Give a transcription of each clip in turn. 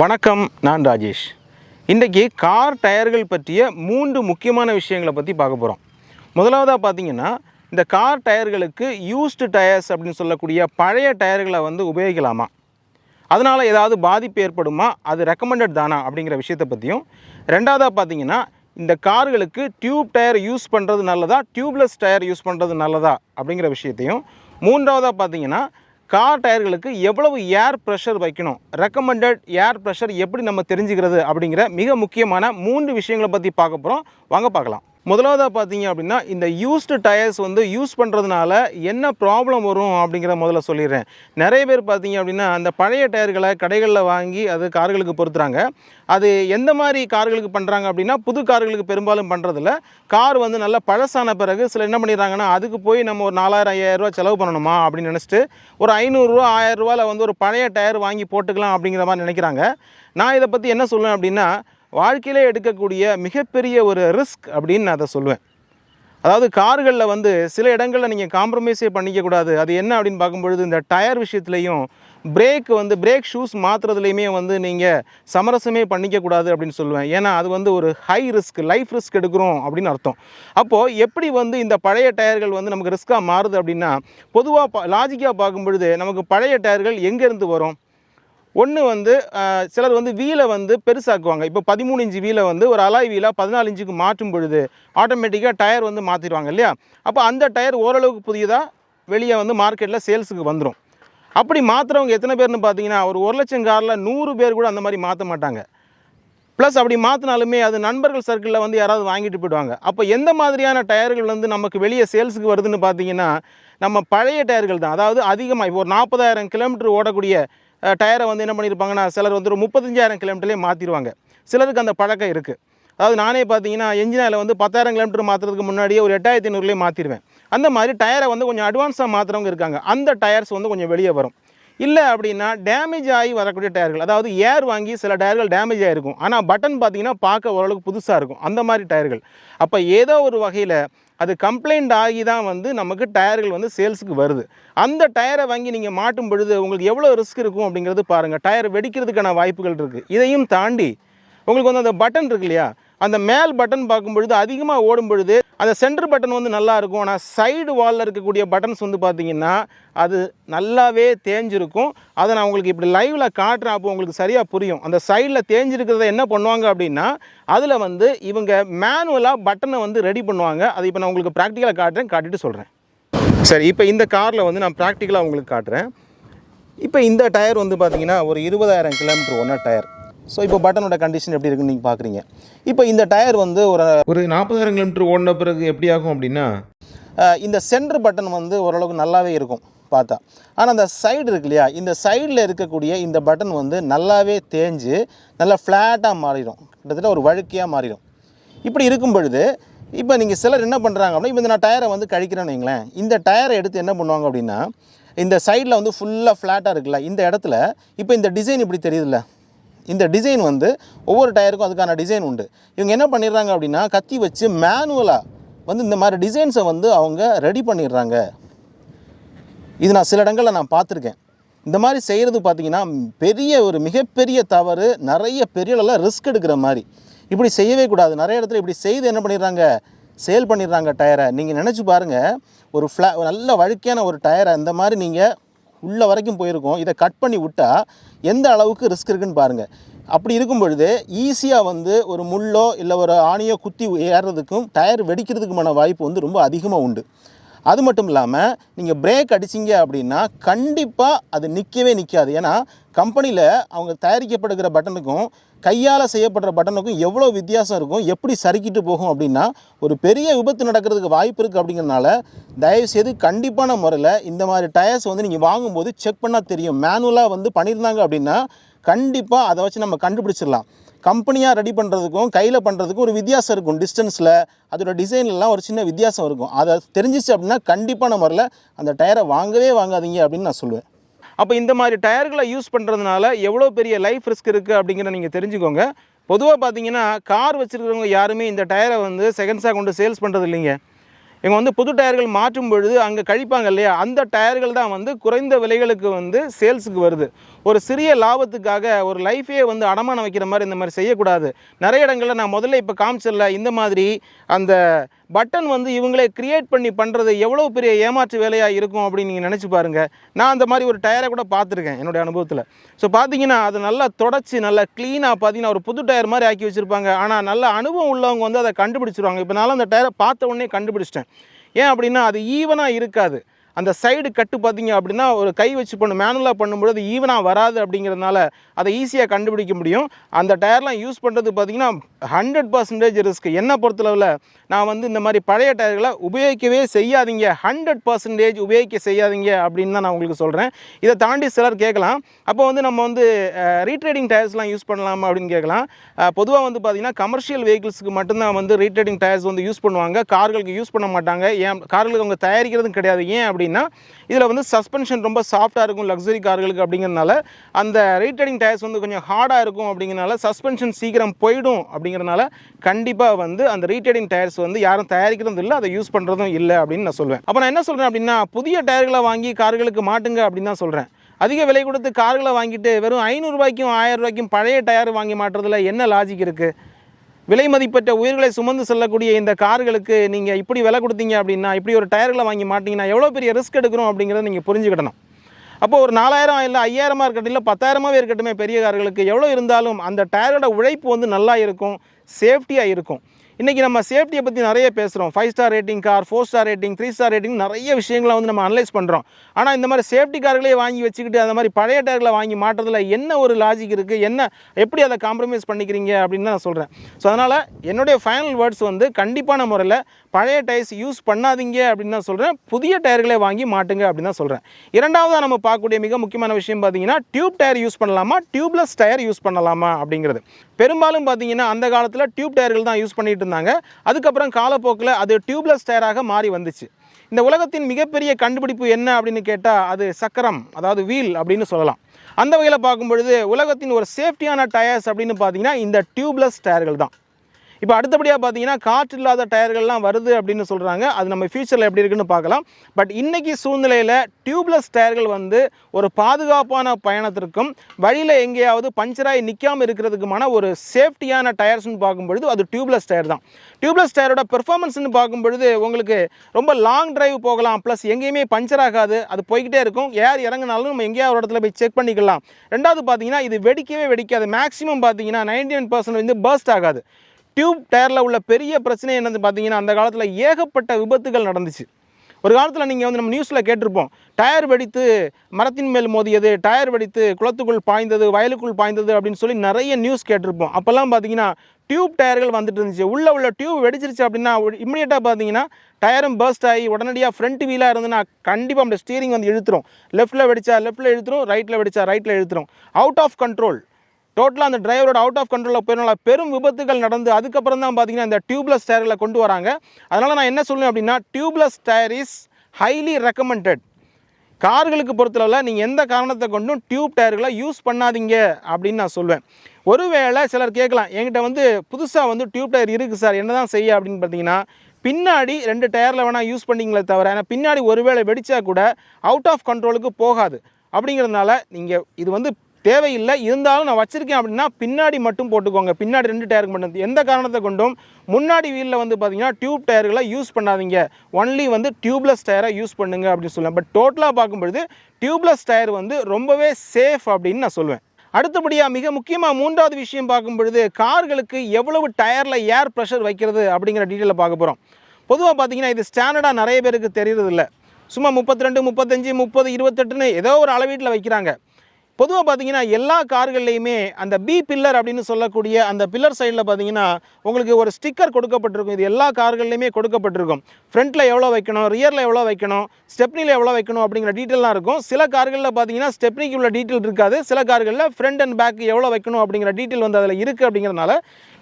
வணக்கம் நான் ராஜேஷ். இன்றைக்கி கார் டயர்கள் பற்றிய மூன்று முக்கியமான விஷயங்களை பற்றி பார்க்க போகிறோம் முதலாவதாக பார்த்தீங்கன்னா இந்த கார் டயர்களுக்கு யூஸ்டு டயர்ஸ் அப்படின்னு சொல்லக்கூடிய பழைய டயர்களை வந்து உபயோகிக்கலாமா? அதனால் ஏதாவது பாதிப்பு ஏற்படுமா? அது ரெக்கமெண்டட் தானா? அப்படிங்கிற விஷயத்தை பற்றியும் ரெண்டாவதாக பார்த்தீங்கன்னா இந்த கார்களுக்கு டியூப் டயர் யூஸ் பண்ணுறது நல்லதா? டியூப்லெஸ் டயர் யூஸ் பண்ணுறது நல்லதா? அப்படிங்கிற விஷயத்தையும். மூன்றாவதாக பார்த்தீங்கன்னா கார் டயர்களுக்கு எவ்வளவு ஏர் ப்ரெஷர் வைக்கணும்? ரெக்கமெண்டட் ஏர் ப்ரெஷர் எப்படி நம்ம தெரிஞ்சுக்கிறது அப்படிங்கிற மிக முக்கியமான மூன்று விஷயங்களை பற்றி பார்க்க போகிறோம் வாங்க பார்க்கலாம். முதலாவதாக பார்த்தீங்க அப்படின்னா இந்த யூஸ்டு டயர்ஸ் வந்து யூஸ் பண்ணுறதுனால என்ன ப்ராப்ளம் வரும் அப்படிங்கிற முதல்ல சொல்லிடுறேன். நிறைய பேர் பார்த்தீங்க அப்படின்னா அந்த பழைய டயர்களை கடைகளில் வாங்கி அது கார்களுக்கு பொருத்துறாங்க. அது எந்த மாதிரி கார்களுக்கு பண்ணுறாங்க அப்படின்னா புது கார்களுக்கு பெரும்பாலும் பண்ணுறதில்ல கார் வந்து நல்லா பழசான பிறகு சில என்ன பண்ணிடுறாங்கன்னா அதுக்கு போய் நம்ம ஒரு நாலாயிரம் ஐயாயிரம் செலவு பண்ணணுமா அப்படின்னு நினச்சிட்டு ஒரு ஐநூறுரூவா ஆயிரரூவாவில் வந்து ஒரு பழைய டயர் வாங்கி போட்டுக்கலாம் அப்படிங்கிற மாதிரி நினைக்கிறாங்க. நான் இதை பற்றி என்ன சொல்லுவேன் அப்படின்னா வாழ்க்கையிலே எடுக்கக்கூடிய மிகப்பெரிய ஒரு ரிஸ்க் அப்படின்னு நான் அதை சொல்லுவேன் அதாவது கார்களில் வந்து சில இடங்களில் நீங்கள் காம்ப்ரமைஸே பண்ணிக்கக்கூடாது அது என்ன அப்படின்னு பார்க்கும்பொழுது இந்த டயர் விஷயத்துலையும் பிரேக் வந்து பிரேக் ஷூஸ் மாற்றுறதுலையுமே வந்து நீங்கள் சமரசமே பண்ணிக்கக்கூடாது அப்படின்னு சொல்லுவேன். ஏன்னா அது வந்து ஒரு ஹை ரிஸ்க் லைஃப் ரிஸ்க் எடுக்கிறோம் அப்படின்னு அர்த்தம். அப்போது எப்படி வந்து இந்த பழைய டயர்கள் வந்து நமக்கு ரிஸ்க்காக மாறுது அப்படின்னா பொதுவாக பா லாஜிக்காக பார்க்கும்பொழுது நமக்கு பழைய டயர்கள் எங்கேருந்து வரும்? ஒன்று வந்து சிலர் வந்து வீலை வந்து பெருசாக்குவாங்க. இப்போ பதிமூணு இன்ச்சு வீலை வந்து ஒரு அலாய் வீலாக பதினாலு இன்ச்சுக்கு மாற்றும் பொழுது ஆட்டோமேட்டிக்காக டயர் வந்து மாற்றிடுவாங்க இல்லையா? அப்போ அந்த டயர் ஓரளவுக்கு புதியதாக வெளியே வந்து மார்க்கெட்டில் சேல்ஸுக்கு வந்துடும் அப்படி மாற்றுறவங்க எத்தனை பேர்னு பார்த்தீங்கன்னா ஒரு ஒரு லட்சம் காரில் நூறு பேர் கூட அந்த மாதிரி மாற்ற மாட்டாங்க. ப்ளஸ் அப்படி மாற்றினாலுமே அது நண்பர்கள் சர்க்கிளில் வந்து யாராவது வாங்கிட்டு போயிடுவாங்க. அப்போ எந்த மாதிரியான டயர்கள் வந்து நமக்கு வெளியே சேல்ஸுக்கு வருதுன்னு பார்த்தீங்கன்னா நம்ம பழைய டயர்கள் தான். அதாவது அதிகமாக இப்போ ஒரு நாற்பதாயிரம் கிலோமீட்டர் ஓடக்கூடிய டயரை வந்து என்ன பண்ணியிருப்பாங்கன்னா சிலர் வந்து ஒரு முப்பத்தஞ்சாயிரம் கிலோமீட்டர்லேயே மாற்றிடுவாங்க சிலருக்கு அந்த பழக்கம் இருக்குது அதாவது நானே பார்த்தீங்கன்னா என்ஜினில் வந்து பத்தாயிரம் கிலோமீட்டர் மாற்றுறதுக்கு முன்னாடியே ஒரு எட்டாயிரத்தி ஐநூறுலேயே மாற்றிடுவேன் அந்த மாதிரி டயரை வந்து கொஞ்சம் அட்வான்ஸாக மாற்றுறவங்க இருக்காங்க. அந்த டயர்ஸ் வந்து கொஞ்சம் வெளியே வரும். இல்லை அப்படின்னா டேமேஜ் ஆகி வரக்கூடிய டயர்கள் அதாவது ஏர் வாங்கி சில டயர்கள் டேமேஜ் ஆகிருக்கும் ஆனால் பட்டன் பார்த்தீங்கன்னா பார்க்க ஓரளவுக்கு புதுசாக இருக்கும். அந்த மாதிரி டயர்கள். அப்போ ஏதோ ஒரு வகையில் அது கம்ப்ளைண்ட் ஆகி தான் வந்து நமக்கு டயர்கள் வந்து சேல்ஸுக்கு வருது. அந்த டயரை வாங்கி நீங்கள் மாட்டும் பொழுது உங்களுக்கு எவ்வளோ ரிஸ்க் இருக்கும் அப்படிங்கிறது பாருங்கள் டயர் வெடிக்கிறதுக்கான வாய்ப்புகள் இருக்குது இதையும் தாண்டி உங்களுக்கு வந்து அந்த பட்டன் இருக்கு இல்லையா? அந்த மேல் பட்டன் பார்க்கும் பொழுது அதிகமாக ஓடும் பொழுது அந்த சென்டர் பட்டன் வந்து நல்லா இருக்கும். ஆனால் சைடு வாலில் இருக்கக்கூடிய பட்டன்ஸ் வந்து பார்த்தீங்கன்னா அது நல்லாவே தேஞ்சிருக்கும். அதை நான் உங்களுக்கு இப்படி லைவில் காட்டுறேன். அப்போ உங்களுக்கு சரியாக புரியும். அந்த சைடில் தேஞ்சிருக்கிறத என்ன பண்ணுவாங்க அப்படின்னா அதில் வந்து இவங்க மேனுவலாக பட்டனை வந்து ரெடி பண்ணுவாங்க. அதை இப்போ நான் உங்களுக்கு ப்ராக்டிக்கலாக காட்டுறேன். காட்டிட்டு சொல்கிறேன் சரி இப்போ இந்த காரில் வந்து நான் ப்ராக்டிக்கலாக உங்களுக்கு காட்டுறேன். இப்போ இந்த டயர் வந்து பார்த்திங்கன்னா ஒரு இருபதாயிரம் கிலோமீட்டர் ஒன்றா டயர். ஸோ இப்போ பட்டனோட கண்டிஷன் எப்படி இருக்குன்னு நீங்கள் பார்க்குறீங்க இப்போ இந்த டயர் வந்து ஒரு ஒரு நாற்பதாயிரம் கிலோமீட்டர் ஓடின பிறகு எப்படி ஆகும் அப்படின்னா? இந்த சென்டர் பட்டன் வந்து ஓரளவுக்கு நல்லாவே இருக்கும் பார்த்தா. ஆனால் அந்த சைடு இருக்கு இல்லையா? இந்த சைடில் இருக்கக்கூடிய இந்த பட்டன் வந்து நல்லாவே தேஞ்சு நல்லா ஃப்ளாட்டாக மாறிடும். கிட்டத்தட்ட ஒரு வழுக்கையாக மாறிடும். இப்படி இருக்கும் பொழுது இப்போ நீங்கள் சிலர் என்ன பண்ணுறாங்க அப்படின்னா இப்போ இந்த நான் டயரை வந்து கழிக்கிறேன்னு வைங்களேன். இந்த டயரை எடுத்து என்ன பண்ணுவாங்க அப்படின்னா இந்த சைடில் வந்து ஃபுல்லாக ஃப்ளாட்டாக இருக்குல்ல இந்த இடத்துல இப்போ இந்த டிசைன் இப்படி தெரியுதுல்ல? இந்த டிசைன் வந்து ஒவ்வொரு டயருக்கும் அதுக்கான டிசைன் உண்டு. இவங்க என்ன பண்ணிடுறாங்க அப்படின்னா கத்தி வச்சு மேனுவலாக வந்து இந்த மாதிரி டிசைன்ஸை வந்து அவங்க ரெடி பண்ணிடுறாங்க. இது நான் சில இடங்களில் நான் பார்த்துருக்கேன். இந்த மாதிரி செய்கிறது பார்த்தீங்கன்னா பெரிய ஒரு மிகப்பெரிய தவறு நிறைய பெரிய அளவில் ரிஸ்க் எடுக்கிற மாதிரி. இப்படி செய்யவே கூடாது. நிறைய இடத்துல இப்படி செய்து என்ன பண்ணிடுறாங்க? சேல் பண்ணிடுறாங்க டயரை நீங்கள் நினச்சி பாருங்கள் ஒரு ஃப்ளா நல்ல வழுக்கையான ஒரு டயரை இந்த மாதிரி நீங்கள் உள்ள வரைக்கும் போயிருக்கோம். இதை கட் பண்ணி விட்டால் எந்த அளவுக்கு ரிஸ்க் இருக்குன்னு பாருங்கள் அப்படி இருக்கும் பொழுது ஈஸியாக வந்து ஒரு முள்ளோ இல்லை ஒரு ஆணியோ குத்தி ஏறுறதுக்கும் டயர் வெடிக்கிறதுக்குமான வாய்ப்பு வந்து ரொம்ப அதிகமாக உண்டு. அது மட்டும் இல்லாமல் நீங்கள் பிரேக் அடிச்சிங்க அப்படின்னா கண்டிப்பாக அது நிற்கவே நிற்காது ஏன்னா கம்பெனியில் அவங்க தயாரிக்கப்படுகிற பட்டனுக்கும் கையால் செய்யப்படுற பட்டனுக்கும் எவ்வளோ வித்தியாசம் இருக்கும் எப்படி சறுக்கிட்டு போகும் அப்படின்னா ஒரு பெரிய விபத்து நடக்கிறதுக்கு வாய்ப்பு இருக்குது அப்படிங்கிறனால தயவுசெய்து கண்டிப்பான முறையில் இந்த மாதிரி டயர்ஸ் வந்து நீங்கள் வாங்கும்போது செக் பண்ணால் தெரியும். மேனுவலாக வந்து பண்ணியிருந்தாங்க அப்படின்னா கண்டிப்பாக அதை வச்சு நம்ம கண்டுபிடிச்சிடலாம். கம்பெனியாக ரெடி பண்ணுறதுக்கும் கையில் பண்ணுறதுக்கும் ஒரு வித்தியாசம் இருக்கும். டிஸ்டன்ஸில் அதோட டிசைன்லாம் ஒரு சின்ன வித்தியாசம் இருக்கும். அதை தெரிஞ்சிச்சு அப்படின்னா கண்டிப்பான முறையில் அந்த டயரை வாங்கவே வாங்காதீங்க அப்படின்னு நான் சொல்லுவேன். அப்போ இந்த மாதிரி டயர்களை யூஸ் பண்ணுறதுனால எவ்வளோ பெரிய லைஃப் ரிஸ்க் இருக்குது அப்படிங்கிறத நீங்கள் தெரிஞ்சுக்கோங்க. பொதுவாக பார்த்தீங்கன்னா கார் வச்சுருக்கிறவங்க யாருமே இந்த டயரை வந்து செகண்ட்ஸாக கொண்டு சேல்ஸ் பண்ணுறது இல்லைங்க. இவங்க வந்து புது டயர்கள் மாற்றும் பொழுது அங்கே கழிப்பாங்க இல்லையா? அந்த டயர்கள் தான் வந்து குறைந்த விலைகளுக்கு வந்து சேல்ஸுக்கு வருது. ஒரு சிறிய லாபத்துக்காக ஒரு லைஃபே வந்து அடமானம் வைக்கிற மாதிரி இந்த மாதிரி செய்யக்கூடாது. நிறைய இடங்களில் நான் முதல்ல இப்போ காமிச்சிடல இந்த மாதிரி அந்த பட்டன் வந்து இவங்களே கிரியேட் பண்ணி பண்ணுறது எவ்வளோ பெரிய ஏமாற்று வேலையாக இருக்கும் அப்படின்னு நீங்கள் நினச்சி பாருங்கள் நான் அந்த மாதிரி ஒரு டயரை கூட பார்த்துருக்கேன் என்னுடைய அனுபவத்தில். ஸோ பார்த்தீங்கன்னா அதை நல்லா தொடச்சி நல்லா க்ளீனாக பார்த்தீங்கன்னா ஒரு புது டயர் மாதிரி ஆக்கி வச்சுருப்பாங்க. ஆனால் நல்ல அனுபவம் உள்ளவங்க வந்து அதை கண்டுபிடிச்சிருவாங்க. இப்போ நான் அந்த டயரை பார்த்த உடனே கண்டுபிடிச்சிட்டேன். ஏன் அப்படின்னா அது ஈவனாக இருக்காது. அந்த சைடு கட்டு பார்த்தீங்க அப்படின்னா ஒரு கை வச்சு பண்ணு மேனுவலாக பண்ணும்பொழுது ஈவனாக வராது அப்படிங்கிறதுனால அதை ஈஸியாக கண்டுபிடிக்க முடியும். அந்த டயர்லாம் யூஸ் பண்ணுறது பார்த்தீங்கன்னா ஹண்ட்ரட் பர்சன்டேஜ் ரிஸ்க் என்ன பொறுத்தளவில் நான் வந்து இந்த மாதிரி பழைய டயர்களை உபயோகிக்கவே செய்யாதீங்க. ஹண்ட்ரட் பர்சன்டேஜ் உபயோகிக்க செய்யாதீங்க அப்படின்னு தான் நான் உங்களுக்கு சொல்கிறேன் இதை தாண்டி சிலர் கேட்கலாம். அப்போ வந்து நம்ம வந்து ரீட்ரேடிங் டயர்ஸ்லாம் யூஸ் பண்ணலாமா அப்படின்னு கேட்கலாம். பொதுவாக வந்து பார்த்தீங்கன்னா கமர்ஷியல் வெஹிக்கிள்ஸுக்கு மட்டும்தான் வந்து ரீட்ரேடிங் டயர்ஸ் வந்து யூஸ் பண்ணுவாங்க. கார்களுக்கு யூஸ் பண்ண மாட்டாங்க. ஏன் கார்களுக்கு அவங்க தயாரிக்கிறதும் கிடையாது. ஏன் அப்படின்னா இதில் வந்து சஸ்பென்ஷன் ரொம்ப சாஃப்டாக இருக்கும் லக்ஸரி கார்களுக்கு அப்படிங்கிறனால அந்த ரீட்ரேடிங் டயர்ஸ் வந்து கொஞ்சம் ஹார்டாக இருக்கும் அப்படிங்கிறனால சஸ்பென்ஷன் சீக்கிரம் போயிடும் அப்படிங்கிறனால கண்டிப்பாக வந்து அந்த ரீட்ரேடிங் டயர்ஸ் வந்து யாரும் தயாரிக்கிறதும் இல்லை அதை யூஸ் பண்ணுறதும் இல்லை அப்படின்னு நான் சொல்லுவேன் அப்போ நான் என்ன சொல்கிறேன் அப்படின்னா புதிய டயர்களை வாங்கி கார்களுக்கு மாட்டுங்க அப்படின்னு தான் சொல்கிறேன் அதிக விலை கொடுத்து கார்களை வாங்கிட்டு வெறும் ஐநூறுரூபாய்க்கும் ஆயிரம் ரூபாய்க்கும் பழைய டயர் வாங்கி மாட்டுறதுல என்ன லாஜிக் இருக்குது விலை மதிப்பற்ற உயிர்களை சுமந்து செல்லக்கூடிய இந்த கார்களுக்கு நீங்கள் இப்படி விலை கொடுத்தீங்க அப்படின்னா இப்படி ஒரு டயர்களை வாங்கி மாட்டிங்கன்னா எவ்வளோ பெரிய ரிஸ்க் எடுக்கிறோம் அப்படிங்கிறத நீங்கள் புரிஞ்சுக்கிடணும். அப்போது ஒரு நாலாயிரம் இல்லை ஐயாயிரமாக இருக்கட்டும் இல்லை பத்தாயிரமாவே இருக்கட்டுமே பெரிய கார்களுக்கு எவ்வளோ இருந்தாலும் அந்த டயரோட உழைப்பு வந்து நல்லா இருக்கும் சேஃப்டியாக இருக்கும். இன்றைக்கி நம்ம சேஃப்டியை பற்றி நிறைய பேசுகிறோம் five star rating car four star rating three star rating நிறைய விஷயங்களை வந்து நம்ம அனலைஸ் பண்ணுறோம் ஆனால் இந்த மாதிரி சேஃப்டி கார்களே வாங்கி வச்சுக்கிட்டு அந்த மாதிரி பழைய டயர்களை வாங்கி மாட்டுறதுல என்ன ஒரு லாஜிக் இருக்குது என்ன எப்படி அதை காம்ப்ரமைஸ் பண்ணிக்கிறீங்க? அப்படின்னு தான் நான் சொல்கிறேன் ஸோ அதனால் என்னுடைய ஃபைனல் வேர்ட்ஸ் வந்து கண்டிப்பான முறையில் பழைய டயர்ஸ் யூஸ் பண்ணாதீங்க அப்படின்னு தான் சொல்கிறேன் புதிய டயர்களை வாங்கி மாட்டுங்க அப்படின்னு தான் சொல்கிறேன் இரண்டாவதாக நம்ம பார்க்கக்கூடிய மிக முக்கியமான விஷயம் பார்த்தீங்கன்னா டியூப் டயர் யூஸ் பண்ணலாமா? டியூப்லெஸ் டயர் யூஸ் பண்ணலாமா? அப்படிங்கிறது. பெரும்பாலும் பார்த்தீங்கன்னா அந்த காலத்தில் டியூப் டயர்கள் தான் யூஸ் பண்ணிகிட்டு இருந்தாங்க. அதுக்கப்புறம் காலப்போக்கில் அது டியூப்லெஸ் டயராக மாறி வந்துச்சு. இந்த உலகத்தின் மிகப்பெரிய கண்டுபிடிப்பு என்ன அப்படின்னு கேட்டால் அது சக்கரம் அதாவது வீல் அப்படின்னு சொல்லலாம். அந்த வகையில் பார்க்கும் பொழுது உலகத்தின் ஒரு சேஃப்டியான டயர்ஸ் அப்படின்னு பார்த்தீங்கன்னா இந்த டியூப்லெஸ் டயர்கள் தான். இப்போ அடுத்தபடியாக பார்த்தீங்கன்னா காற்று இல்லாத டயர்கள்லாம் வருது அப்படின்னு சொல்கிறாங்க அது நம்ம ஃபியூச்சரில் எப்படி இருக்குன்னு பார்க்கலாம். பட் இன்றைக்கி சூழ்நிலையில் டியூப்லெஸ் டயர்கள் வந்து ஒரு பாதுகாப்பான பயணத்திற்கும் வழியில் எங்கேயாவது பஞ்சராகி நிற்காமல் இருக்கிறதுக்குமான ஒரு சேஃப்டியான டயர்ஸ்னு பார்க்கும்பொழுது அது டியூப்லெஸ் டயர் தான். டியூப்லெஸ் டயரோட பெர்ஃபார்மன்ஸ்னு பார்க்கும்பொழுது உங்களுக்கு ரொம்ப லாங் டிரைவ் போகலாம். ப்ளஸ் எங்கேயுமே பஞ்சர் ஆகாது. அது போய்கிட்டே இருக்கும். ஏர் இறங்குனாலும் நம்ம எங்கேயாவது ஒரு இடத்துல போய் செக் பண்ணிக்கலாம். ரெண்டாவது பார்த்தீங்கன்னா இது வெடிக்கவே வெடிக்காது. மேக்ஸிமம் பார்த்தீங்கன்னா நைன்டி நைன் பர்சன்ட் வந்து பர்ஸ்ட் ஆகாது. டியூப் டயரில் உள்ள பெரிய பிரச்சனை என்னன்னு பார்த்தீங்கன்னா அந்த காலத்தில் ஏகப்பட்ட விபத்துகள் நடந்துச்சு. ஒரு காலத்தில் நீங்கள் வந்து நம்ம நியூஸில் கேட்டிருப்போம் டயர் வெடித்து மரத்தின் மேல் மோதியது டயர் வெடித்து குளத்துக்குள் பாய்ந்தது வயலுக்குள் பாய்ந்தது அப்படின்னு சொல்லி நிறைய நியூஸ் கேட்டிருப்போம். அப்போல்லாம் பார்த்தீங்கன்னா டியூப் டயர்கள் வந்துட்டு இருந்துச்சு. உள்ளே உள்ள டியூப் வெடிச்சிருச்சு அப்படின்னா இம்மிடியட்டாக பார்த்தீங்கன்னா டயரும் பர்ஸ்ட் ஆகி உடனடியாக ஃப்ரண்ட் வீலாக இருந்துன்னா கண்டிப்பாக அந்த ஸ்டீரிங் வந்து இழுத்துரும். லெஃப்ட்டில் வெடிச்சா லெஃப்ட்டில் இழுத்துரும் ரைட்டில் வெடிச்சா ரைட்டில் இழுத்துரும். அவுட் ஆஃப் கண்ட்ரோல் டோட்டலாக அந்த டிரைவரோட அவுட் ஆஃப் கண்ட்ரோலில் போயினால பெரும் விபத்துகள் நடந்து அதுக்கப்புறம் தான் பார்த்தீங்கன்னா இந்த டியூப்லெஸ் டயரில் கொண்டு வராங்க. அதனால் நான் என்ன சொல்லுவேன் அப்படின்னா tubeless tyre is highly recommended கார்களுக்கு பொறுத்தளவில் நீங்கள் எந்த காரணத்தை கொண்டும் டியூப் டயர்களை யூஸ் பண்ணாதீங்க அப்படின்னு நான் சொல்வேன். ஒருவேளை சிலர் கேட்கலாம் என்கிட்ட வந்து புதுசாக வந்து டியூப் டயர் இருக்குது சார் என்ன தான் செய்ய? அப்படின்னு பார்த்தீங்கன்னா பின்னாடி ரெண்டு டயரில் வேணால் யூஸ் பண்ணிங்களே தவிர ஏன்னா பின்னாடி ஒருவேளை வெடித்தா கூட அவுட் ஆஃப் கண்ட்ரோலுக்கு போகாது. அப்படிங்கிறதுனால நீங்கள் இது வந்து தேவையில்லை. இருந்தாலும் நான் வச்சுருக்கேன் அப்படின்னா பின்னாடி மட்டும் போட்டுக்கோங்க. பின்னாடி ரெண்டு டயருக்கு மட்டும். எந்த காரணத்தை கொண்டும்? முன்னாடி வீலில் வந்து பார்த்தீங்கன்னா டியூப் டயர்களை யூஸ் பண்ணாதீங்க. ஒன்லி வந்து டியூப்லெஸ் டயரை யூஸ் பண்ணுங்க அப்படின்னு சொல்லுவேன். பட் டோட்டலாக பார்க்கும்பொழுது டியூப்லெஸ் டயர் வந்து ரொம்பவே சேஃப் அப்படின்னு நான் சொல்லுவேன். அடுத்தபடியாக மிக முக்கியமாக மூன்றாவது விஷயம் பார்க்கும் பொழுது கார்களுக்கு எவ்வளவு டயரில் ஏர் ப்ரெஷர் வைக்கிறது அப்படிங்கிற டீட்டெயிலில் பார்க்க போகிறோம் பொதுவாக பார்த்தீங்கன்னா இது ஸ்டாண்டர்டாக நிறைய பேருக்கு தெரியறதில்ல. சும்மா முப்பத்தி ரெண்டு முப்பத்தஞ்சு முப்பது இருபத்தெட்டுன்னு ஏதோ ஒரு அளவீட்டில் வைக்கிறாங்க. பொதுவாக பார்த்தீங்கன்னா எல்லா கார்கள்லையுமே அந்த பி பில்லர் அப்படின்னு சொல்லக்கூடிய அந்த பில்லர் சைடில் பார்த்தீங்கன்னா உங்களுக்கு ஒரு ஸ்டிக்கர் கொடுக்கப்பட்டிருக்கும். இது எல்லா கார்கள்லையுமே கொடுக்கப்பட்டிருக்கும். ஃப்ரண்ட்டில் எவ்வளோ வைக்கணும்? ரியரில் எவ்வளோ வைக்கணும்? ஸ்டெப்னியில் எவ்வளோ வைக்கணும்? அப்படிங்கிற டீட்டெயிலாம் இருக்கும். சில கார்களில் பார்த்தீங்கன்னா ஸ்டெப்னிக்கு உள்ள டீட்டெயில் இருக்காது. சில கார்களில் ஃப்ரண்ட் அண்ட் பேக் எவ்வளோ வைக்கணும் அப்படிங்கிற டீட்டெயில் வந்து அதில் இருக்குது அப்படிங்கிறனால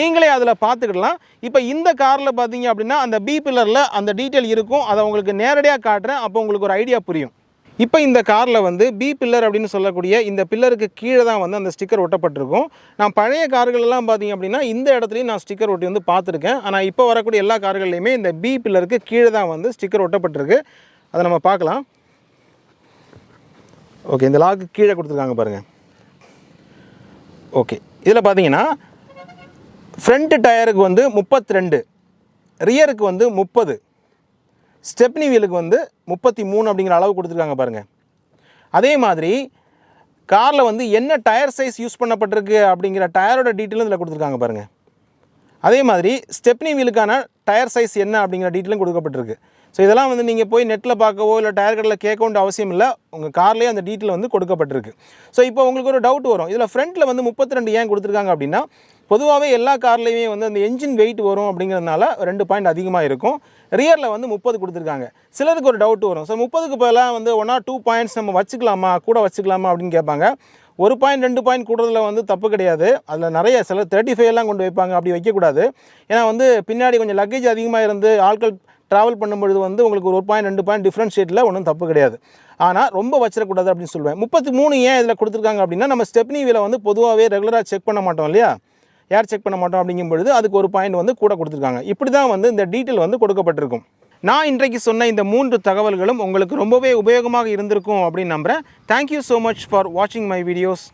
நீங்களே அதில் பார்த்துக்கிடலாம் இப்போ இந்த காரில் பார்த்தீங்க அப்படின்னா அந்த பி பில்லரில் அந்த டீட்டெயில் இருக்கும். அதை உங்களுக்கு நேரடியாக காட்டுறேன். அப்போ உங்களுக்கு ஒரு ஐடியா புரியும். இப்போ இந்த காரில் வந்து பி பில்லர் அப்படின்னு சொல்லக்கூடிய இந்த பில்லருக்கு கீழே தான் வந்து அந்த ஸ்டிக்கர் ஒட்டப்பட்டிருக்கும். நான் பழைய கார்களெல்லாம் பார்த்தீங்க அப்படின்னா இந்த இடத்துலையும் நான் ஸ்டிக்கர் ஒட்டி வந்து பார்த்துருக்கேன். ஆனால் இப்போ வரக்கூடிய எல்லா கார்கள்லையுமே இந்த பி பில்லருக்கு கீழே தான் வந்து ஸ்டிக்கர் ஒட்டப்பட்டிருக்கு. அதை நம்ம பார்க்கலாம். ஓகே இந்த லாக்கு கீழே கொடுத்துருக்காங்க பாருங்கள் ஓகே இதில் பார்த்தீங்கன்னா ஃப்ரண்ட்டு டயருக்கு வந்து முப்பத்தி ரெண்டு ரியருக்கு வந்து முப்பது. ஸ்டெப்னி வீலுக்கு வந்து முப்பத்தி மூணு அப்படிங்கிற அளவு கொடுத்துருக்காங்க பாருங்கள் அதே மாதிரி காரில் வந்து என்ன டயர் சைஸ் யூஸ் பண்ணப்பட்டிருக்கு அப்படிங்கிற டயரோட டீட்டெயிலும் இதில் கொடுத்துருக்காங்க பாருங்கள் அதே மாதிரி ஸ்டெப்னி வீலுக்கான டயர் சைஸ் என்ன அப்படிங்கிற டீட்டெயிலும் கொடுக்கப்பட்டிருக்கு. ஸோ இதெல்லாம் வந்து நீங்கள் போய் நெட்டில் பார்க்கவோ இல்லை டயர் கடையில் கேட்க அவசியம் இல்லை. உங்கள் கார்லேயே அந்த டீட்டெயில் வந்து கொடுக்கப்பட்டிருக்கு. ஸோ இப்போ உங்களுக்கு ஒரு டவுட் வரும். இதில் ஃப்ரண்ட்டில் வந்து முப்பத்தி ரெண்டு ஏன் கொடுத்துருக்காங்க அப்படின்னா பொதுவாகவே எல்லா கார்லேயுமே வந்து அந்த என்ஜின் வெயிட் வரும் அப்படிங்கிறதுனால ரெண்டு பாயிண்ட் அதிகமாக இருக்கும். ரியரில் வந்து முப்பது கொடுத்துருக்காங்க. சிலருக்கு ஒரு டவுட் வரும். ஸோ முப்பதுக்கு பதிலாக வந்து ஒன் ஆர் டூ பாயிண்ட்ஸ் நம்ம வச்சுக்கலாமா? கூட வச்சுக்கலாமா? அப்படின்னு கேட்பாங்க. ஒரு பாயிண்ட் ரெண்டு பாயிண்ட் கூடுறதுல வந்து தப்பு கிடையாது. அதில் நிறைய சில தேர்ட்டி ஃபைவ்லாம் கொண்டு வைப்பாங்க. அப்படி வைக்கக்கூடாது. ஏன்னா வந்து பின்னாடி கொஞ்சம் லக்கேஜ் அதிகமாக இருந்து ஆட்கள் ட்ராவல் பண்ணும்பொழுது வந்து உங்களுக்கு ஒரு பாயிண்ட் ரெண்டு பாயிண்ட் டிஃப்ரென்ஷியேட்டில் ஒன்றும் தப்பு கிடையாது. ஆனால் ரொம்ப வச்சிடக்கூடாது அப்படின்னு சொல்லுவேன் முப்பத்தி மூணு ஏன் இதில் கொடுத்துருக்காங்க அப்படின்னா நம்ம ஸ்டெப்னி வீலை வந்து பொதுவாகவே ரெகுலராக செக் பண்ண மாட்டோம் இல்லையா? ஏர் செக் பண்ண மாட்டோம் அப்படிங்கும் பொழுது அதுக்கு ஒரு பாயிண்ட் வந்து கூட கொடுத்துருக்காங்க. இப்படி தான் வந்து இந்த டீட்டெயில் வந்து கொடுக்கப்பட்டிருக்கும். நான் இன்றைக்கு சொன்ன இந்த மூன்று தகவல்களும் உங்களுக்கு ரொம்பவே உபயோகமாக இருந்திருக்கும் அப்படின்னு நம்புகிறேன் thank you so much for வாட்சிங் மை வீடியோஸ்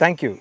தேங்க்யூ